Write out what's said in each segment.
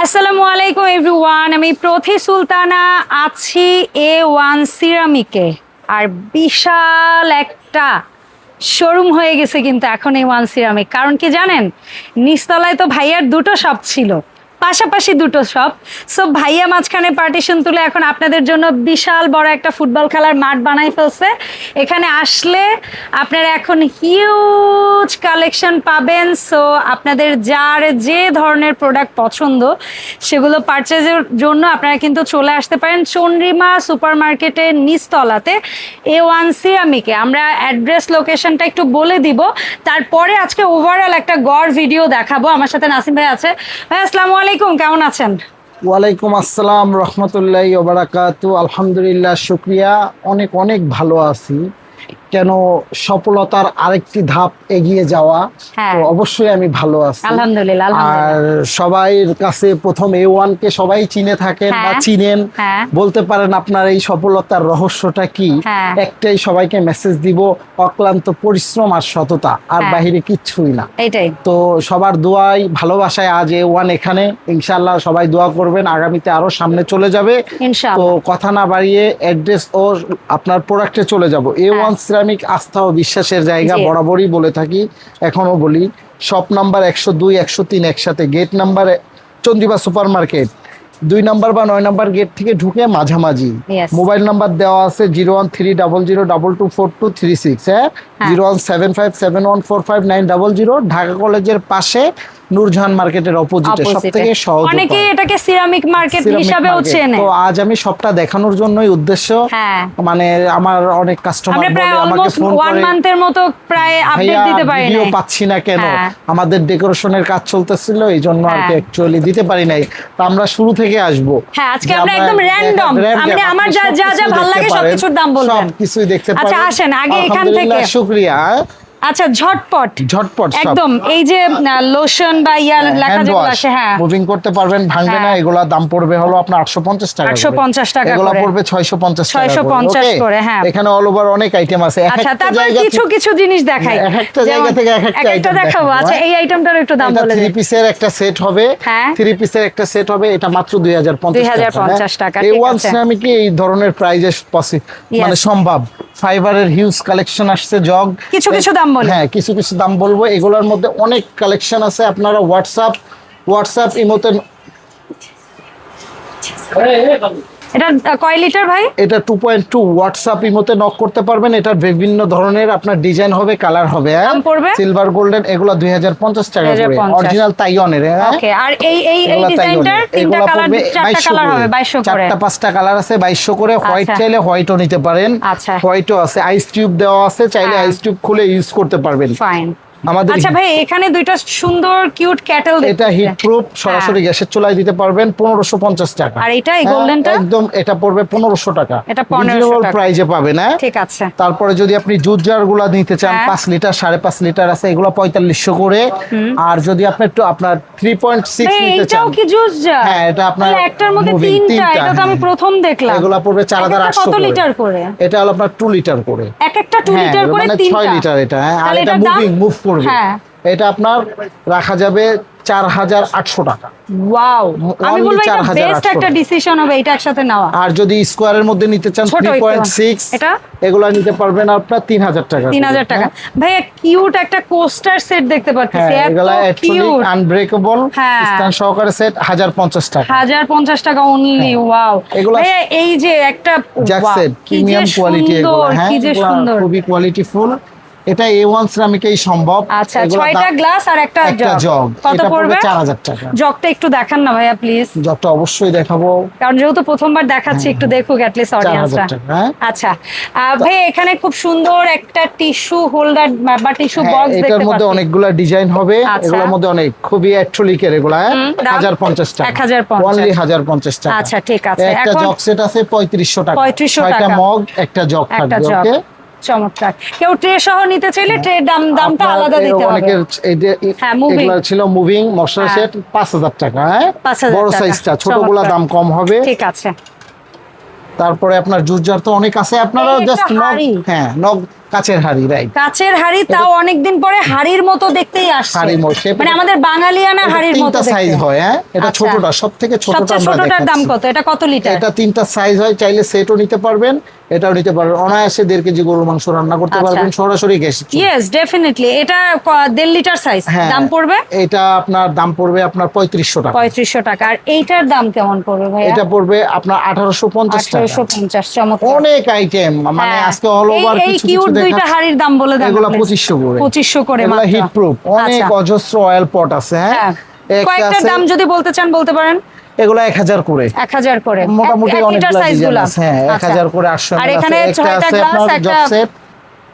আসসালামু আলাইকুম এভরিওয়ান, আমি প্রথি সুলতানা, আছি এ ওয়ান সিরামিকে। আর বিশাল একটা শোরুম হয়ে গেছে কিন্তু এখন এই ওয়ান সিরামিক। কারণ কি জানেন? নিচতলায় তো ভাইয়ার দুটো শপ ছিল। পাশাপাশি দুটো শপ সো ভাইয়া মাঝখানে পার্টিশন তুলে এখন আপনাদের জন্য বিশাল বড় একটা ফুটবল খেলার মাঠ বানাই ফেলছে। এখানে আসলে আপনারা এখন হিউজ কালেকশন পাবেন। সো আপনাদের যার যে ধরনের প্রোডাক্ট পছন্দ, সেগুলো পারচেজের জন্য আপনারা কিন্তু চলে আসতে পারেন চন্দ্রিমা সুপার মার্কেটের নিচতলাতে এ ওয়ান সিরামিকে আমরা অ্যাড্রেস লোকেশনটা একটু বলে দিব। তারপরে আজকে ওভারঅল একটা গড় ভিডিও দেখাবো। আমার সাথে নাসিম ভাই আছে। ভাই, আসসালামু আলাইকুম, কেমন আছেন? ওয়ালাইকুম আসসালাম, রহমতুল্লাহ ওবারাকাতু আলহামদুলিল্লাহ, শুক্রিয়া। অনেক অনেক ভালো আছি। কেন সফলতার আরেকটি ধাপ এগিয়ে যাওয়া? হ্যাঁ। তো অবশ্যই আমি ভালো আছি। আলহামদুলিল্লাহ আর আলহামদুলিল্লাহ কাছে প্রথম এ ওয়ান কে সবাই চিনে থাকেন বা হ্যাঁ। চিনেন। হ্যাঁ। বলতে পারেন আপনার এই সফলতার রহস্যটা কি। একটাই সবাইকে মেসেজ দিব অক্লান্ত পরিশ্রম আর সততা আর। বাহিরে কিচ্ছুই না। এইটাই। তো সবার দোয়াই ভালোবাসায় আজ এ ওয়ান এখানে। ইনশাল্লাহ সবাই দোয়া করবেন আগামীতে আরও সামনে চলে যাবে। তো কথা না বাড়িয়ে অ্যাড্রেস ও আপনার প্রোডাক্টে চলে যাব। এ ওয়ান সিরামিক আস্থা ও বিশ্বাসের জায়গা বরাবরই বলে থাকি এখনও বলি শপ নাম্বার একশো দুই একশো তিন একসাথে gate number Chandrima supermarket দুই নাম্বার বা নয় নাম্বার গেট থেকে ঢুকে মাঝামাঝি। মোবাইল নাম্বার দেওয়া আছে zero one three double zero double two four two three six হ্যাঁ? হ্যাঁ। Zero one seven five seven one four five nine double zero Dhaka কলেজের পাশে নূরজাহান মার্কেটের অপোজিটে সব থেকে সহজ অনেকে এটাকে সিরামিক মার্কেট হিসাবেও চেনে। তো আজ আমি সবটা দেখানোর জন্যই উদ্দেশ্য। হ্যাঁ। মানে আমার অনেক কাস্টমার বলে আমাকে ফোন করে মান্থের মতো প্রায় আপডেট দিতে পারি ভিডিও পাচ্ছি না কেন? হ্যাঁ। আমাদের ডেকোরেশনের কাজ চলতেছিল এই জন্য আর কি। অ্যাকচুয়ালি দিতে পারি নাই। তো আমরা শুরু থেকে আসব। হ্যাঁ, আজকে আমরা একদম random, মানে আমার যা- যা- ভালো লাগে সবকিছুর দাম বলবেন। সব কিছুই দেখতে পারেন। আচ্ছা, আসেন, আগে এখান থেকে। শুকরিয়া। আচ্ছা ঝটপট। ঝটপট একদম এই যে লোশন বা ইয়ার লেখা যেগুলো আসে হ্যাঁ। মুভিং করতে পারবেন ভাঙবে না হ্যাঁ। এগুলা দাম পড়বে হলো আপনার 850 টাকা 850 টাকা এগুলা পড়বে 650 টাকা 650 করে, হ্যাঁ। এখানে অল ওভার অনেক আইটেম আছে। আচ্ছা তারপর কিছু কিছু জিনিস দেখাই। এক একটা জায়গা থেকে এক একটা এক একটা item দেখাবো। আচ্ছা হ্যাঁ? এই আইটেমটার একটু দাম বলে থ্রি দিন পিসের একটা সেট হবে। হ্যাঁ। থ্রি পিসের একটা সেট হবে এটা মাত্র দুই হাজার পঞ্চাশ 2050 টাকা, এই ওয়ান আছে। এই ধরনের প্রাইজে মানে সম্ভব? ফাইবারের হিউজ কালেকশন আসছে জগ। কিছু কিছু দাম বলব হ্যাঁ কিছু কিছু দাম বলব। এগুলোর মধ্যে অনেক কালেকশন আছে। আপনারা হোয়াটসঅ্যাপ হোয়াটসঅ্যাপ ইমোতে এটা কয় লিটার ভাই? এটা টু পয়েন্ট টু হোয়াটসঅ্যাপ ইমোতে নক করতে পারবেন। এটা বিভিন্ন ধরনের আপনার ডিজাইন হবে কালার হবে হ্যাঁ? দাম পড়বে? সিলভার গোল্ডেন এগুলো দুই হাজার পঞ্চাশ টাকা করে। অরিজিনাল তাইওয়ানের হ্যাঁ? ওকে আর এই এই ডিজাইনটার তিনটা কালার চারটা কালার হবে করে। 2200 করে। চারটা পাঁচটা কালার আছে বাইশশো করে। হোয়াইট আচ্ছা। চাইলে হোয়াইটও নিতে পারেন। আচ্ছা। হোয়াইটও আছে। আইস টিউব দেওয়া আছে চাইলে হ্যাঁ। আইস টিউব খুলে ইউজ করতে পারবেন। ফাইন আমাদের আচ্ছা ভাই এখানে দুইটা সুন্দর কিউট ক্যাটেল এটা হিট প্রুফ সরাসরি গ্যাসের চুলায় দিতে পারবেন পনেরোশো পঞ্চাশ টাকা। আর এটা, এই হ্যাঁ, goldenটা? একদম এটা পড়বে পনেরোশো টাকা। এটা 1500 টাকা। প্রাইজে পাবেন হ্যাঁ? ঠিক আছে। তারপরে যদি আপনি জুস জারগুলা নিতে চান হ্যাঁ। পাঁচ লিটার সাড়ে পাঁচ লিটার আছে এগুলো পঁয়তাল্লিশশো করে। আর যদি আপনি একটু আপনার থ্রি পয়েন্ট সিক্স ভাই নিতে চান কি জুস জার? হ্যাঁ, এটা আপনার একটার মধ্যে তিনটা এটা তো আমি হ্যাঁ। প্রথম দেখলাম। এগুলা পড়বে চার হাজার এক একটা আটশো কত লিটার করে? এটা হলো আপনার টু লিটার করে। এক একটা টু হ্যাঁ লিটার করে মানে তিনটা। ছয় লিটার এটা হ্যাঁ আর এটা? মুভিং মুভ করবে। হ্যাঁ। এটা আপনার রাখা যাবে চার হাজার আটশো টাকা। ওয়াও। আমি Only বলব এটা বেস্ট একটা ডিসিশন হবে এটা একসাথে নেওয়া। আর যদি স্কোয়ারের মধ্যে নিতে চান এটা? এগুলো নিতে পারবেন আপনার তিন হাজার টাকা তিন করে, হাজার টাকা। হ্যাঁ? ভাইয়া কিউট একটা কোস্টার সেট দেখতে পাচ্ছি কিউট আনব্রেকেবল হ্যাঁ। সহকারে সেট হাজার পঞ্চাশ টাকা। হাজার পঞ্চাশ টাকা অনলি ওয়াও ভাইয়া এই যে একটা জ্যাক সেট প্রিমিয়াম এগুলো হ্যাঁ খুবই কোয়ালিটি ফুল এটা এ ওয়ান সিরামিকেই সম্ভব। আচ্ছা ছয়টা গ্লাস আর একটা জগ কত পড়বে চার হাজার টাকা। জগটা একটু দেখান না ভাইয়া প্লিজ জগটা অবশ্যই দেখাবো। কারণ যেহেতু প্রথমবার দেখাচ্ছি একটু দেখুক অ্যাটলিস্ট চার অডিয়েন্সরা হাজার টাকা হ্যাঁ। আচ্ছা ভাই এখানে খুব সুন্দর একটা টিস্যু হোল্ডার বা টিস্যু হ্যাঁ, বক্স এটার দেখতে মধ্যে পাচ্ছি। অনেকগুলা ডিজাইন হবে। আচ্ছা। এগুলোর মধ্যে অনেক খুবই অ্যাট্রোলিকের এগুলা হ্যাঁ। হুম, দাম? হাজার পঞ্চাশ টাকা। 1050 অনলি হাজার পঞ্চাশ টাকা। আচ্ছা, ঠিক আছে। একটা জগ সেট আছে পঁয়ত্রিশশো টাকা। 3500 ছয়টা টাকা। মগ একটা জগ থাকবে ওকে চমৎকার। কেউ ট্রে সহ নিতে চাইলে ট্রে দাম দামটা আলাদা দিতে হবে। অনেকের হ্যাঁ। এগুলা ছিল মুভিং মশলা হ্যাঁ। সেট পাঁচ হাজার টাকা হ্যাঁ? বড় সাইজটা ছোটগুলা দাম কম হবে। ঠিক আছে। তারপরে আপনার জুস জার তো অনেক আছে আপনারা জাস্ট। হ্যাঁ নগ কাচের হাড়ি রাইট কাচের হাড়ি তাও অনেকদিন পরে হাড়ির মতো দেখতেই আসছে। হাড়ির মতো, মানে আমাদের বাঙালিয়ানা হাড়ির মতো তিনটা সাইজ হয় হ্যাঁ? এটা আচ্ছা। ছোটটা সব থেকে ছোটটা আমরা ছোটটার দাম কত? এটা কত লিটার এটা তিনটা সাইজ হয় চাইলে সেটও নিতে পারবেন। এটাও নিতে পারবেন। অনায়াসে দেড় কেজি গরুর মাংস রান্না করতে আচ্ছা। পারবেন সরাসরি গ্যাস ইয়েস ডেফিনেটলি এটা দেড় লিটার সাইজ হ্যাঁ। দাম পড়বে? এটা আপনার দাম পড়বে আপনার পঁয়ত্রিশশো টাকা। পঁয়ত্রিশশো টাকা। আর এইটার দাম কেমন পড়বে ভাইয়া? এটা পড়বে আপনার আঠারোশো পঞ্চাশ আঠারোশো পঞ্চাশ অনেক আইটেম মানে হ্যাঁ। আজকে অল ওভার এই কিছু দুইটা হাড়ির দাম বলে দেন এগুলা 2500 করে। পঁচিশশো করে হিট প্রুফ অনেক আচ্ছা। অজস্র অয়েল পট আছে হ্যাঁ। হ্যাঁ। কয়েকটার দাম যদি বলতে চান বলতে পারেন। এগুলা এক হাজার করে। এক হাজার করে। মোটামুটি অনেক আছে হ্যাঁ এক আচ্ছা। হাজার করে আটশো আর এখানে একটা ছয়টা আছে গ্লাস আপনার একটা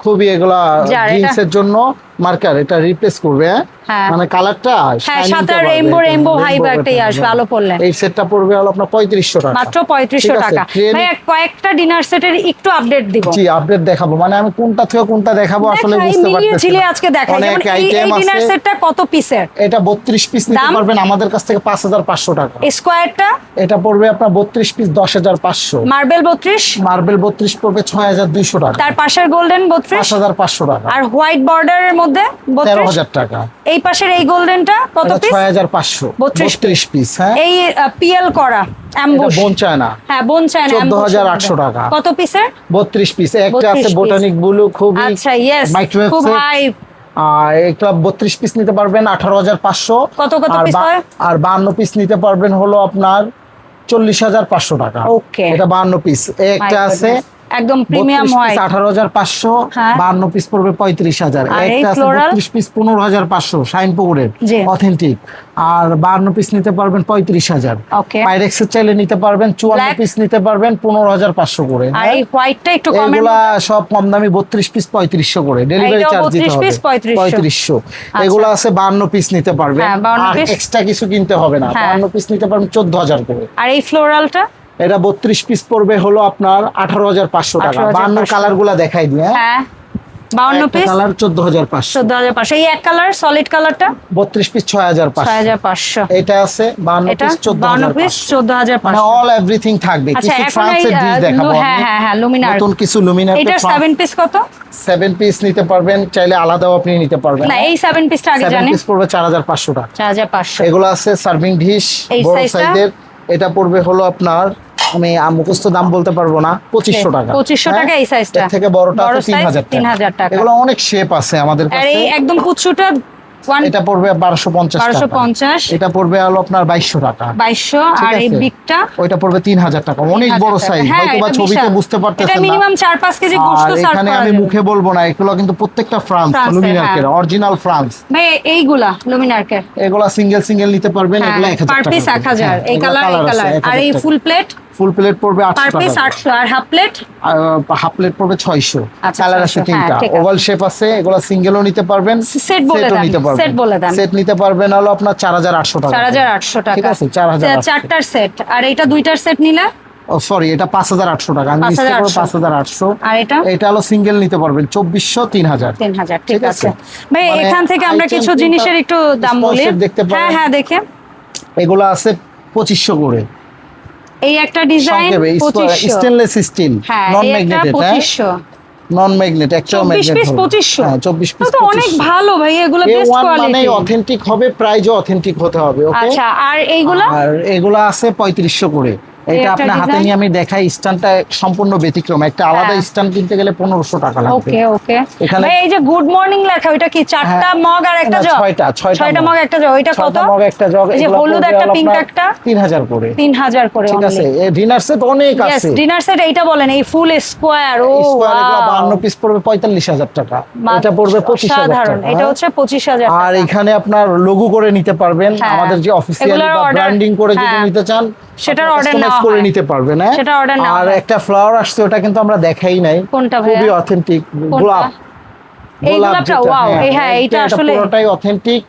খুবই এগুলা এটা- জিন্সের জন্য মার্কার এটা রিপ্লেস করবে হ্যাঁ? হ্যাঁ। মানে কালারটা হ্যাঁ সাথে রেইনবো রেইনবো ভাইব একটাই আসবে আলো পড়লে। এই সেটটা পড়বে হলো আপনার পঁয়ত্রিশশো টাকা। মাত্র পঁয়ত্রিশশো ঠিক আছে, টাকা। ট্রেন- ভাইয়া কয়েকটা ডিনার সেটের একটু আপডেট দিব। জি আপডেট দেখাবো। মানে আমি কোনটা থেকে কোনটা দেখাবো আসলে বুঝতে পারতেছি না। আজকে দেখাই। যেমন এই ডিনার সেটটা কত পিসের এটা বত্রিশ পিস নিতে? পারবেন আমাদের কাছ থেকে পাঁচ হাজার পাঁচশো টাকা। স্কোয়ারটা এটা পড়বে আপনার বত্রিশ পিস দশ হাজার পাঁচশো। মার্বেল বত্রিশ? মার্বেল বত্রিশ পড়বে ছয় হাজার দুইশো টাকা। তার পাশের গোল্ডেন বত্রিশ? পাঁচ হাজার পাঁচশো টাকা। আর হোয়াইট বর্ডারের মধ্যে তেরো বত্রিশ হাজার টাকা। এই পাশের এই গোল্ডেনটা কত পিস ছয় হাজার পাঁচশো 32 পিস হ্যাঁ। এই পিএল করা এটা অ্যাম্বুশ বোন চায়না হ্যাঁ বোন চায়না 14,800 টাকা। কত পিসের বত্রিশ পিস একটা আছে বোটানিক ব্লু খুবই আচ্ছা ইয়েস মাইক্রোওয়েভ খুব হাই আর একটা বত্রিশ পিস নিতে পারবেন আঠারো হাজার পাঁচশো। কত কত আর হয়? আর বান্ন পিস নিতে পারবেন হলো আপনার চল্লিশ হাজার পাঁচশো টাকা। Okay. এটা বান্ন পিস একটা আছে একদম প্রিমিয়াম হয় আঠারো হাজার পাঁচশো হ্যাঁ। বান্ন পিস পড়বে পঁয়ত্রিশ হাজার। আর এই একটা আছে floral? বত্রিশ পিস পনেরো হাজার পাঁচশো শাইন পুকুরের অথেন্টিক আর বান্ন পিস নিতে পারবেন পঁয়ত্রিশ হাজার। Okay. চাইলে নিতে পারবেন চুয়ান্ন Black? পিস নিতে পারবেন পনেরো হাজার পাঁচশো করে। আর হ্যাঁ? এই হোয়াইটটা একটু এগুলা সব কম দামি বত্রিশ পিস পঁয়ত্রিশশো করে। ডেলিভারি চার্জ দিতে 32 হবে। 3500 পঁয়ত্রিশশো। এগুলো আছে বান্ন পিস নিতে পারবেন। হ্যাঁ, 52 piece। এক্সট্রা কিছু কিনতে হবে না। হ্যাঁ। বান্ন পিস নিতে পারবেন চোদ্দ হাজার করে। আর এই ফ্লোরালটা এটা বত্রিশ পিস পড়বে হলো আপনার আঠারো হাজার পাঁচশো টাকা। বান্ন কালারগুলা দেখাই দিয়ে। হ্যাঁ বাউন্ন পিস কালার চোদ্দ হাজার পাঁচশো। চোদ্দ হাজার পাঁচশো। এই এক কালার সলিড কালারটা বত্রিশ পিস ছয় হাজার ছয় পাঁচশো হাজার পাঁচশো। এটা আছে বান্ন পিস চোদ্দ হাজার পিস চোদ্দ হাজার মানে পাঁচশো। অল এভরিথিং থাকবে। আচ্ছা কিছু ফ্রান্সের ডিশ দেখাবো হ্যাঁ হ্যাঁ হ্যাঁ লুমিনার নতুন কিছু লুমিনার সেভেন পিস কত? সেভেন পিস নিতে পারবেন চাইলে আলাদাও আপনি নিতে পারবেন। না এই সেভেন পিসটা আগে পিস পড়বে চার হাজার পাঁচশো টাকা। চার হাজার পাঁচশো। এগুলো আছে সার্ভিং ডিশ বড় সাইজের এটা পড়বে হলো আপনার আমি মুখস্থ দাম বলতে পারব না পঁচিশশো টাকা। 2500 হ্যাঁ? টাকা এই size টা। এর থেকে বড়টা বড় আছে তিন হাজার টাকা। এগুলো অনেক শেপ আছে আমাদের কাছে। একদম কুচুটা এটা পড়বে বারোশো পঞ্চাশ বারোশো পঞ্চাশ। এটা পড়বে হলো আপনার বাইশশো টাকা। বাইশশো আর এই? বিগটা ওইটা পড়বে তিন হাজার টাকা। অনেক বড় সাইজ হ্যাঁ, হয়তো বা ছবিতে বুঝতে পারতেছেন মিনিমাম চার পাঁচ কেজি আর এখানে আমি মুখে বলব না এগুলো কিন্তু প্রত্যেকটা ফ্রান্স লুমিনার্কের হ্যাঁ। অরিজিনাল ফ্রান্স ভাই এইগুলা লুমিনারকে এগুলা সিঙ্গেল সিঙ্গেল নিতে পারবেন এগুলো এক হাজার পার পিস এক হাজার। এই কালার এই কালার আর এই ফুল প্লেট ফুল প্লেট পড়বে পার আটশো পিস টাকা। আটশো আর হাফ প্লেট হাফ প্লেট পড়বে ছয়শো। আচ্ছা, কালার আছে তিনটা। হ্যাঁ। ওভাল শেপ আছে এগুলো সিঙ্গেলও নিতে পারবেন Set বলে দেন, set বলে দেন। সেট নিতে পারবেন হলো আপনার চার হাজার আটশো টাকা। চার হাজার আটশো টাকা। ঠিক আছে, 4,800 চারটার সেট আর এটা দুইটার সেট নিলে? ও সরি এটা পাঁচ হাজার আটশো টাকা। আমি 5,800 পাঁচ হাজার আটশো। আর এটা? এটা হলো সিঙ্গেল নিতে পারবেন চব্বিশশো তিন হাজার। তিন হাজার ঠিক ঠিক আছে। ভাই মানে এখান থেকে আমরা কিছু জিনিসের একটু দাম বলি। হ্যাঁ হ্যাঁ দেখে। এগুলো আছে পঁচিশশো করে। এই একটা ডিজাইন সংক্ষেপে পঁচিশশো। স্টেনলেস স্টিল হ্যাঁ নন ম্যাগনেটেড হ্যাঁ? পঁচিশশো। নন ম্যাগনেট একটাও ম্যাগনেট পিস পঁচিশশো। হ্যাঁ চব্বিশ পিস তো অনেক ভালো ভাই এগুলো বেস্ট কোয়ালিটি মানে অথেন্টিক হবে প্রাইজও অথেন্টিক হতে হবে ওকে আচ্ছা আর এইগুলা আর এগুলা আছে পঁয়ত্রিশশো করে। এটা আপনার হাতে নিয়ে আমি দেখাই স্ট্যান্ডটা সম্পূর্ণ ব্যতিক্রম। একটা আলাদা হ্যাঁ। স্ট্যান্ড কিনতে গেলে পনেরোশো টাকা লাগবে। ওকে ওকে। এখানে- এই যে গুড মর্নিং লেখা ওইটা কি? চারটা হ্যাঁ। মগ আর একটা জগ ছয়টা, ছয়টা মগ। একটা জগ ওইটা কত? মগ একটা জগ এই যে হলুদ একটা পিঙ্ক একটা? তিন হাজার করে। তিন হাজার করে ঠিক আছে ডিনার সেট অনেক আছে। ডিনার সেট এইটা বলেন এই ফুল স্কোয়ার ও স্কোয়ার এগুলো wow! বাহান্ন পিস পড়বে পঁয়তাল্লিশ হাজার টাকা। এটা পড়বে পঁচিশ হাজার সাধারণ টাকা। এটা হ্যাঁ? হচ্ছে পঁচিশ হাজার আর এখানে আপনার লোগো করে নিতে পারবেন। হ্যাঁ। আমাদের যে অফিসিয়ালি বা ব্র্যান্ডিং করে যদি হ্যাঁ। নিতে চান সেটার অর্ডার customize করে নিতে পারবে না সেটা অর্ডার নেওয়া আর একটা ফ্লাওয়ার আসছে ওটা কিন্তু আমরা দেখাই নাই। কোনটা খুবই অথেন্টিক গোলাপ। এই গোলাপটা? ওয়াও হ্যাঁ, এই হ্যাঁ, এইটা এটা আসলে- পুরোটাই অথেন্টিক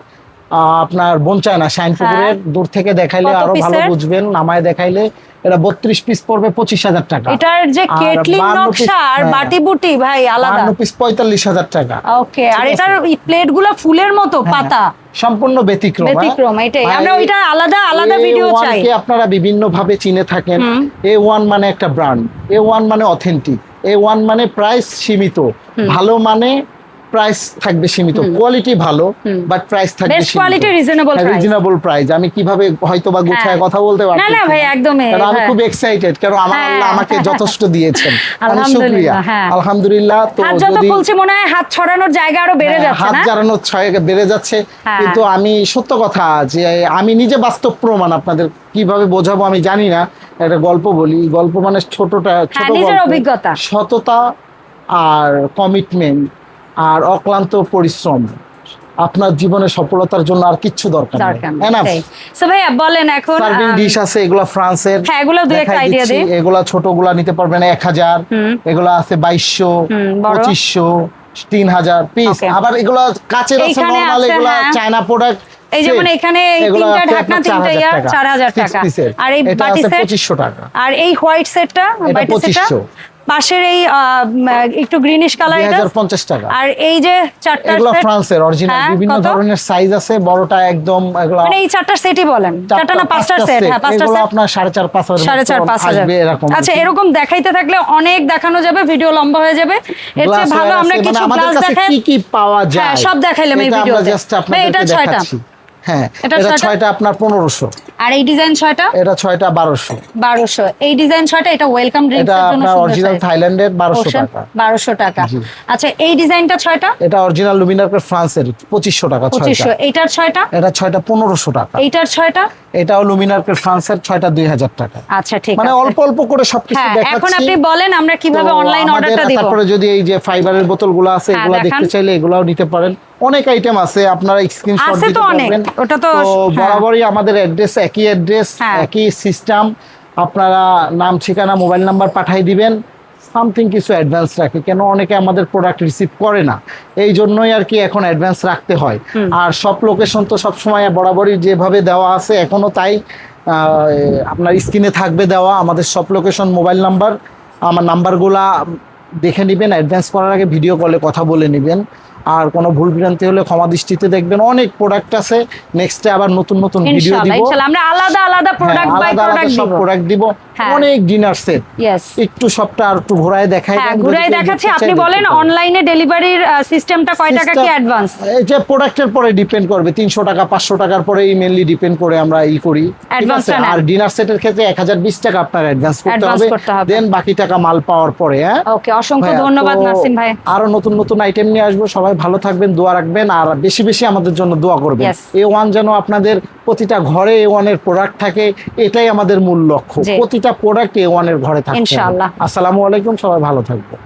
আপনার বঞ্চায় না পুকুরের দূর থেকে দেখাইলে আরও ভালো বুঝবেন নামায় দেখাইলে। এটা বত্রিশ পিস পড়বে পঁচিশ হাজার টাকা। এটার যে কেটলিং নকশা আর হ্যাঁ। বাটি বুটি ভাই আলাদা। বান্ন পিস পঁয়তাল্লিশ হাজার টাকা। ওকে আর এটার প্লেটগুলা ফুলের মতো হ্যাঁ, পাতা? সম্পূর্ণ ব্যতিক্রম হ্যাঁ? ব্যতিক্রম, এটাই। আমরা ওইটা আলাদা আলাদা ভিডিও A1 চাই। কে আপনারা বিভিন্ন ভাবে চিনে থাকেন। এ ওয়ান মানে একটা ব্র্যান্ড এ ওয়ান মানে অথেন্টিক এ ওয়ান মানে প্রাইস সীমিত। ভালো মানে প্রাইস থাকবে সীমিত কোয়ালিটি ভালো বাট প্রাইস থাকবে best quality reasonable price reasonable price আমি কীভাবে হয়তো বা গুছায় হ্যাঁ। কথা বলতে না, পারছি না ভাই, একদমই, কারণ আমি হ্যাঁ। খুব এক্সাইটেড কারণ আমার হ্যাঁ। আল্লাহ আমাকে যথেষ্ট দিয়েছেন অনেক আলহামদুলিল্লাহ, শুকরিয়া। আলহামদুলিল্লাহ তো হাত যত খুলছে মনে হয় হাত ছড়ানোর জায়গা আরও বেড়ে যাচ্ছে হাত না জারানোর ছয় বেড়ে যাচ্ছে। কিন্তু আমি সত্য কথা যে আমি নিজে বাস্তব প্রমাণ আপনাদের কীভাবে বোঝাবো আমি জানি না একটা গল্প বলি গল্প মানে ছোটটা ছোট। অভিজ্ঞতা। সততা আর কমিটমেন্ট আর অক্লান্ত পরিশ্রম। আপনার জীবনে সফলতার জন্য আর কিচ্ছু দরকার নেই। সো ভাইয়া বলেন এখন সার্ভিং ডিশ আছে এগুলা ফ্রান্সের। হ্যাঁ, এগুলো একটা idea দিচ্ছি। ছোটগুলা নিতে পারবেন এক হাজার। হুম। এগুলা আছে বাইশশো। পঁচিশশো তিন হাজার পিস আবার এগুলা কাচের আছে নর্মাল হ্যাঁ। চায়না প্রোডাক্ট এই যেমন এখানে এই তিনটা ঢাকনা তিনটা ইয়া টাকা। আর এই বাটি সেট? পঁচিশশো টাকা। আর এই হোয়াইট সেটটা বাটি সেটটা? 2500 পাশের এই একটু গ্রিনিশ কালার এটা। হাজার পঞ্চাশ টাকা। আর এই যে চারটা এগুলো ফ্রান্সের অরিজিনাল হ্যাঁ, বিভিন্ন ধরনের সাইজ আছে বড়টা একদম এগুলো মানে এই চারটা সেটই বলেন। চারটা না পাঁচটা সেট হ্যাঁ পাঁচটা এগুলো সেট আপনার সাড়ে চার পাঁচ হাজার সাড়ে চার মতো পাঁচ হাজার। আসবে এরকম আচ্ছা এরকম দেখাইতে থাকলে অনেক দেখানো যাবে ভিডিও লম্বা হয়ে যাবে। এর চেয়ে ভালো আমরা কিছু মানে গ্লাস দেখাই কি কি পাওয়া যায়? হ্যাঁ, সব দেখাইলাম এই ভিডিওতে। এটা ছয়টা। দেখাচ্ছি। হ্যাঁ এটা এটা ছয়টা? ছয়টা আপনার পনেরোশো। আর এই ডিজাইন ছয়টা? এটা ছয়টা বারোশো। বারোশো। এই ডিজাইন ছয়টা এটা ওয়েলকাম জন্য অরিজিনাল থাইল্যান্ডের বারোশো টাকা। বারোশো টাকা। আচ্ছা এই ডিজাইনটা ছয়টা? এটা অরিজিনাল লুমিনার ফ্রান্সের পঁচিশশো টাকা পঁচিশশো। এইটার ছয়টা? এটা ছয়টা পনেরোশো টাকা। এইটার ছয়টা? এটাও লুমিনার ফ্রান্সের ছয়টা দুই হাজার টাকা। আচ্ছা ঠিক মানে অল্প অল্প করে সবকিছু হ্যাঁ দেখাচ্ছি। এখন আপনি বলেন আমরা কীভাবে অনলাইন অর্ডারটা দিব। তারপরে যদি এই যে ফাইবারের বোতলগুলো আছে হ্যাঁ, এগুলো দেখতে চাইলে এগুলাও নিতে পারেন। অনেক আইটেম আছে আপনারা স্ক্রিনশট দিতে পারবেন। ওটা তো- হ্যাঁ। বরাবরই আমাদের অ্যাড্রেস একই অ্যাড্রেস। একই সিস্টেম আপনারা নাম ঠিকানা মোবাইল নাম্বার পাঠিয়ে দিবেন। সামথিং কিছু অ্যাডভান্স রাখে কেন অনেকে আমাদের প্রোডাক্ট রিসিভ করে না। এই জন্যই আর কি এখন অ্যাডভান্স রাখতে হয়। আর সব লোকেশন তো সবসময় বরাবরই যেভাবে দেওয়া আছে এখনও তাই। আহ, আপনার স্ক্রিনে থাকবে দেওয়া আমাদের সব লোকেশন মোবাইল নাম্বার আমার নাম্বারগুলা দেখে নেবেন অ্যাডভান্স করার আগে ভিডিও কলে কথা বলে নেবেন। আর কোনো ভুল ভ্রান্তি হলে ক্ষমা দৃষ্টিতে দেখবেন। অনেক প্রোডাক্ট আছে। নেক্সটে আবার নতুন নতুন ভিডিও দিব। ইনশাআল্লাহ আমরা আলাদা আলাদা হ্যাঁ, প্রোডাক্ট বাই প্রোডাক্ট সব দিব। প্রোডাক্ট দিব। হ্যাঁ। অনেক ডিনার সেট একটু সবটা আর একটু ঘোরায় দেখাই হ্যাঁ দেন, কেউ দেখাচ্ছি আপনি বলেন অনলাইনে ডেলিভারির সিস্টেমটা কয় টাকা কি অ্যাডভান্স এই যে প্রোডাক্টের পরে ডিপেন্ড করবে। তিনশো টাকা পাঁচশো টাকার পরে মেনলি ডিপেন্ড করে আমরা ই করি। আর ডিনার সেটের ক্ষেত্রে এক হাজার বিশ টাকা আপনার অ্যাডভান্স করতে হবে। দেন বাকি টাকা মাল পাওয়ার পরে হ্যাঁ? ওকে অসংখ্য ধন্যবাদ নাসিম ভাই। আরও নতুন নতুন আইটেম নিয়ে আসব। সবাই ভালো থাকবেন দোয়া রাখবেন আর বেশি বেশি আমাদের জন্য দোয়া করবেন। এ ওয়ান যেন আপনাদের প্রতিটা ঘরে এ ওয়ানের প্রোডাক্ট থাকে এটাই আমাদের মূল লক্ষ্য। প্রতিটা প্রোডাক্ট এ ওয়ানের ঘরে থাকে ইনশাআল্লাহ। আসসালামু আলাইকুম সবাই ভালো থাকবেন।